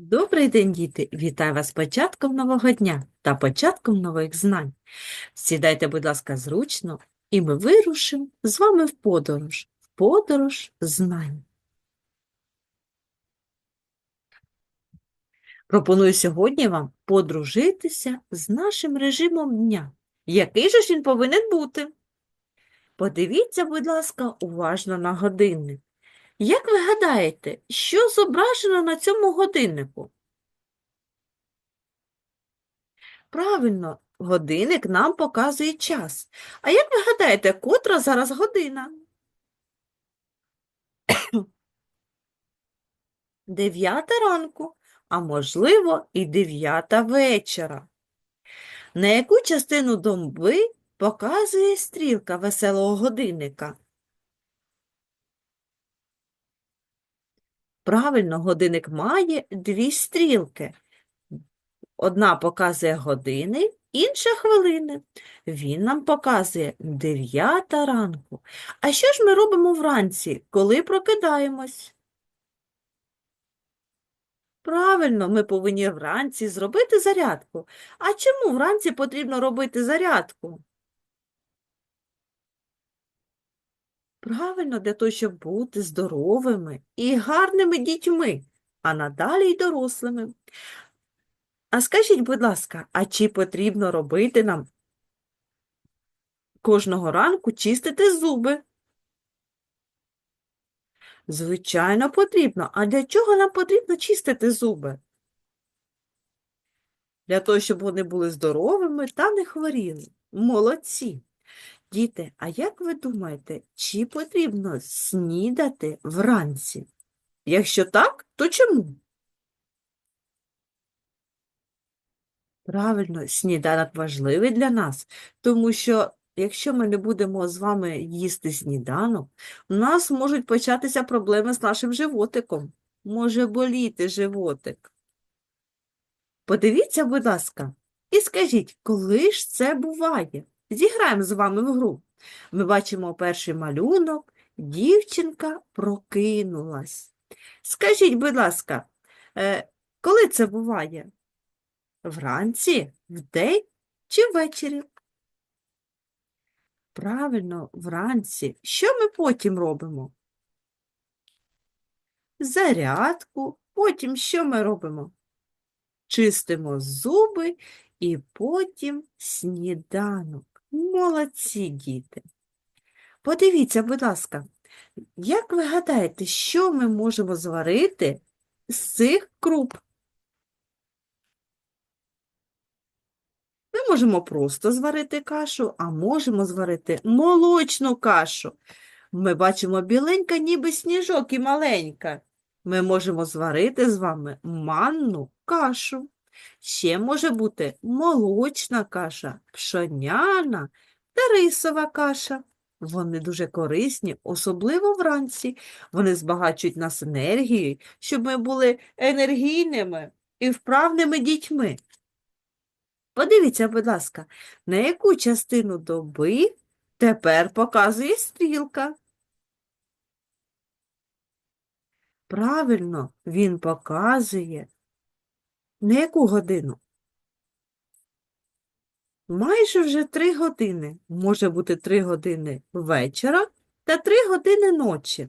Добрий день, діти! Вітаю вас початком нового дня та початком нових знань. Сідайте, будь ласка, зручно, і ми вирушимо з вами в подорож, в подорож знань. Пропоную сьогодні вам подружитися з нашим режимом дня. Який же ж він повинен бути? Подивіться, будь ласка, уважно на годинник. Як ви гадаєте, що зображено на цьому годиннику? Правильно, годинник нам показує час. А як ви гадаєте, котра зараз година? Дев'ята ранку, а можливо, і дев'ята вечора. На яку частину доби показує стрілка веселого годинника? Правильно, годинник має дві стрілки. Одна показує години, інша хвилини. Він нам показує 9 ранку. А що ж ми робимо вранці, коли прокидаємось? Правильно, ми повинні вранці зробити зарядку. А чому вранці потрібно робити зарядку? Правильно, для того, щоб бути здоровими і гарними дітьми, а надалі й дорослими. А скажіть, будь ласка, а чи потрібно робити нам кожного ранку чистити зуби? Звичайно, потрібно. А для чого нам потрібно чистити зуби? Для того, щоб вони були здоровими та не хворіли. Молодці. Діти, а як ви думаєте, чи потрібно снідати вранці? Якщо так, то чому? Правильно, сніданок важливий для нас, тому що якщо ми не будемо з вами їсти сніданок, у нас можуть початися проблеми з нашим животиком. Може боліти животик. Подивіться, будь ласка, і скажіть, коли ж це буває? Зіграємо з вами в гру. Ми бачимо перший малюнок, дівчинка прокинулась. Скажіть, будь ласка, е, коли це буває? Вранці, вдень чи ввечері? Правильно, вранці. Що ми потім робимо? Зарядку. Потім що ми робимо? Чистимо зуби і потім сніданок. Молодці, діти. Подивіться, будь ласка, як ви гадаєте, що ми можемо зварити з цих круп? Ми можемо просто зварити кашу, а можемо зварити молочну кашу. Ми бачимо біленька, ніби сніжок і маленька. Ми можемо зварити з вами манну кашу. Ще може бути молочна каша, пшоняна та рисова каша. Вони дуже корисні, особливо вранці. Вони збагачують нас енергією, щоб ми були енергійними і вправними дітьми. Подивіться, будь ласка, на яку частину доби тепер показує стрілка. Правильно, він показує на яку годину? Майже вже три години. Може бути три години вечора та три години ночі.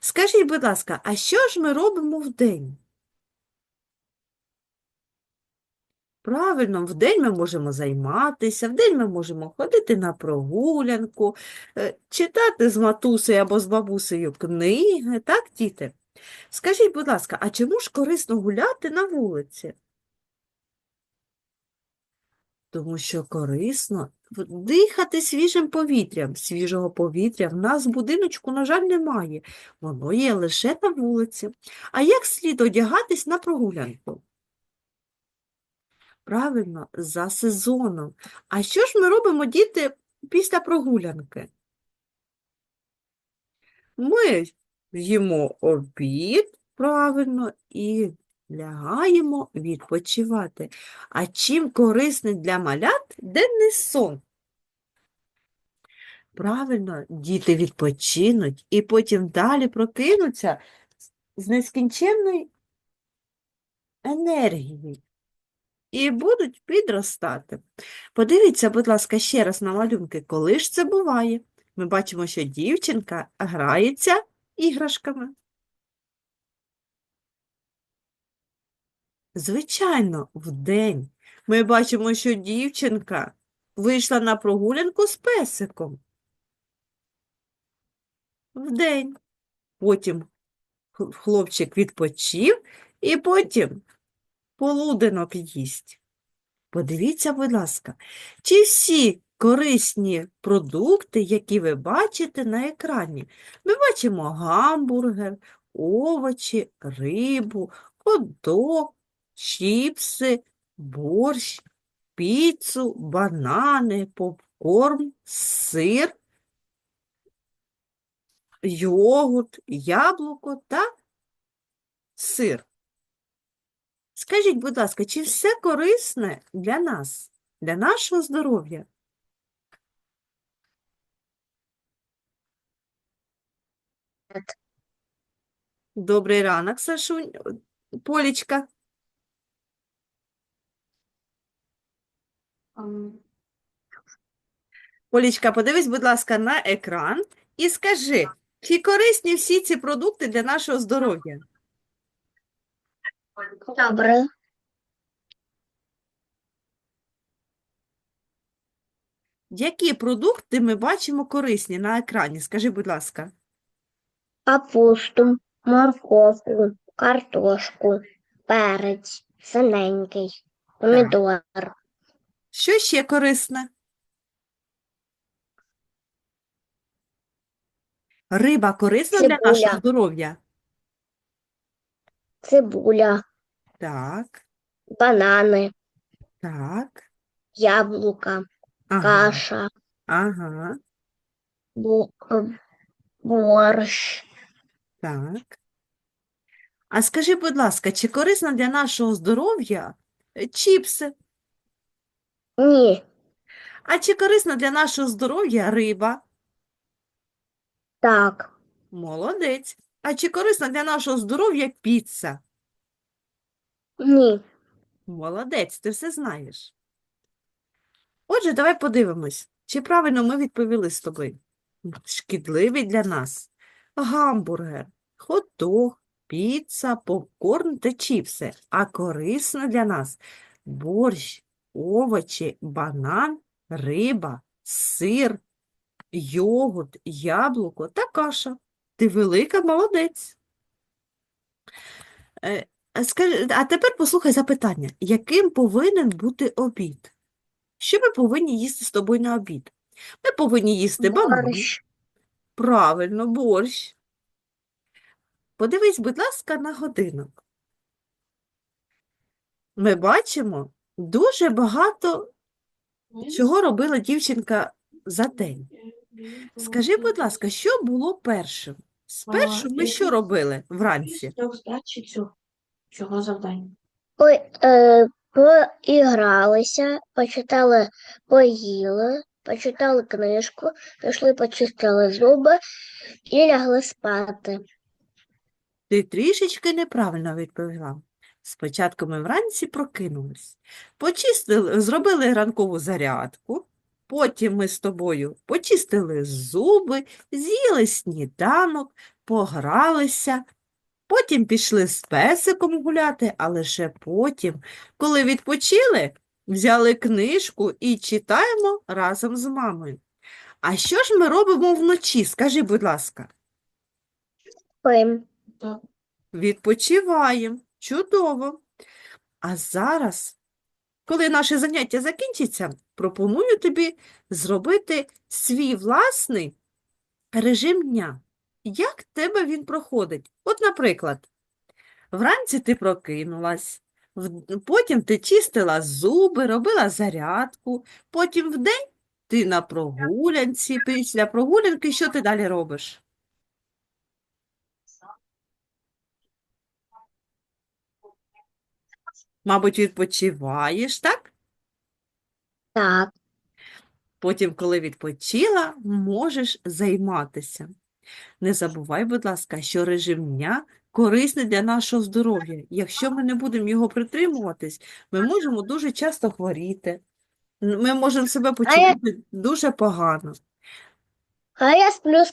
Скажіть, будь ласка, а що ж ми робимо вдень? Правильно, вдень ми можемо займатися, вдень ми можемо ходити на прогулянку, е, читати з матусею або з бабусею книги, так, діти? Скажіть, будь ласка, а чому ж корисно гуляти на вулиці? Тому що корисно дихати свіжим повітрям. Свіжого повітря в нас в будиночку, на жаль, немає. Воно є лише на вулиці. А як слід одягатись на прогулянку? Правильно, за сезоном. А що ж ми робимо, діти, після прогулянки? Ми їмо обід, правильно, і лягаємо відпочивати. А чим корисний для малят денний сон? Правильно, діти відпочинуть і потім далі прокинуться з нескінченною енергії і будуть підростати. Подивіться, будь ласка, ще раз на малюнки, коли ж це буває. Ми бачимо, що дівчинка грається іграшками. Звичайно, вдень. Ми бачимо, що дівчинка вийшла на прогулянку з песиком. Вдень. Потім хлопчик відпочив і потім полуденок їсть. Подивіться, будь ласка, чи всі корисні продукти, які ви бачите на екрані. Ми бачимо гамбургер, овочі, рибу, хот-дог, чіпси, борщ, піцу, банани, попкорн, сир, йогурт, яблуко та сир. Скажіть, будь ласка, чи все корисне для нас, для нашого здоров'я? Добрий ранок, Сашунь. Полічка. Полічка, подивись, будь ласка, на екран і скажи, чи корисні всі ці продукти для нашого здоров'я? Добре. Які продукти ми бачимо корисні на екрані? Скажи, будь ласка. Капусту, морковку, картошку, перець, синенький, помідор, Що ще корисне? Риба корисна для нашого здоров'я? цибуля, Так, банани, так. яблука, Ага, каша, ага, е, борщ. так. А скажи, будь ласка, чи корисно для нашого здоров'я е, чіпси? Ні, А чи корисно для нашого здоров'я риба? так, Молодець. А чи корисно для нашого здоров'я піца? ні, Молодець, ти все знаєш. Отже, давай подивимось, чи правильно ми відповіли з тобою. Шкідливий для нас гамбургер, хот-дог, піца, попкорн та чіпси. А корисно для нас борщ, овочі, банан, риба, сир, йогурт, яблуко та каша. Ти велика молодець. Е, а Скажи, а тепер послухай запитання. Яким повинен бути обід? Що ми повинні їсти з тобою на обід? Ми повинні їсти борщ, Правильно, борщ. Подивись, будь ласка, на годинок. Ми бачимо дуже багато чого робила дівчинка за день. Скажи, будь ласка, що було першим? Спершу ми що робили вранці? Цього, завдання. Ой, е, поігралися, почитали, поїли, почитали книжку, пішли, почистили зуби і лягли спати. Ти трішечки неправильно відповіла. Спочатку ми вранці прокинулись, почистили, зробили ранкову зарядку, потім ми з тобою почистили зуби, з'їли сніданок, погралися, потім пішли з песиком гуляти, а лише потім, коли відпочили, взяли книжку і читаємо разом з мамою. А що ж ми робимо вночі? Скажи, будь ласка. Спим. Відпочиваємо. Чудово. А зараз, коли наше заняття закінчиться, пропоную тобі зробити свій власний режим дня. Як в тебе він проходить? От, наприклад, вранці ти прокинулась, потім ти чистила зуби, робила зарядку, потім вдень ти на прогулянці, після прогулянки що ти далі робиш? Мабуть, відпочиваєш, так? Так, Потім, коли відпочила, можеш займатися. Не забувай, будь ласка, що режим дня корисний для нашого здоров'я. Якщо ми не будемо його притримуватись, ми можемо дуже часто хворіти. Ми можемо себе почувати дуже погано. А я сплю скільки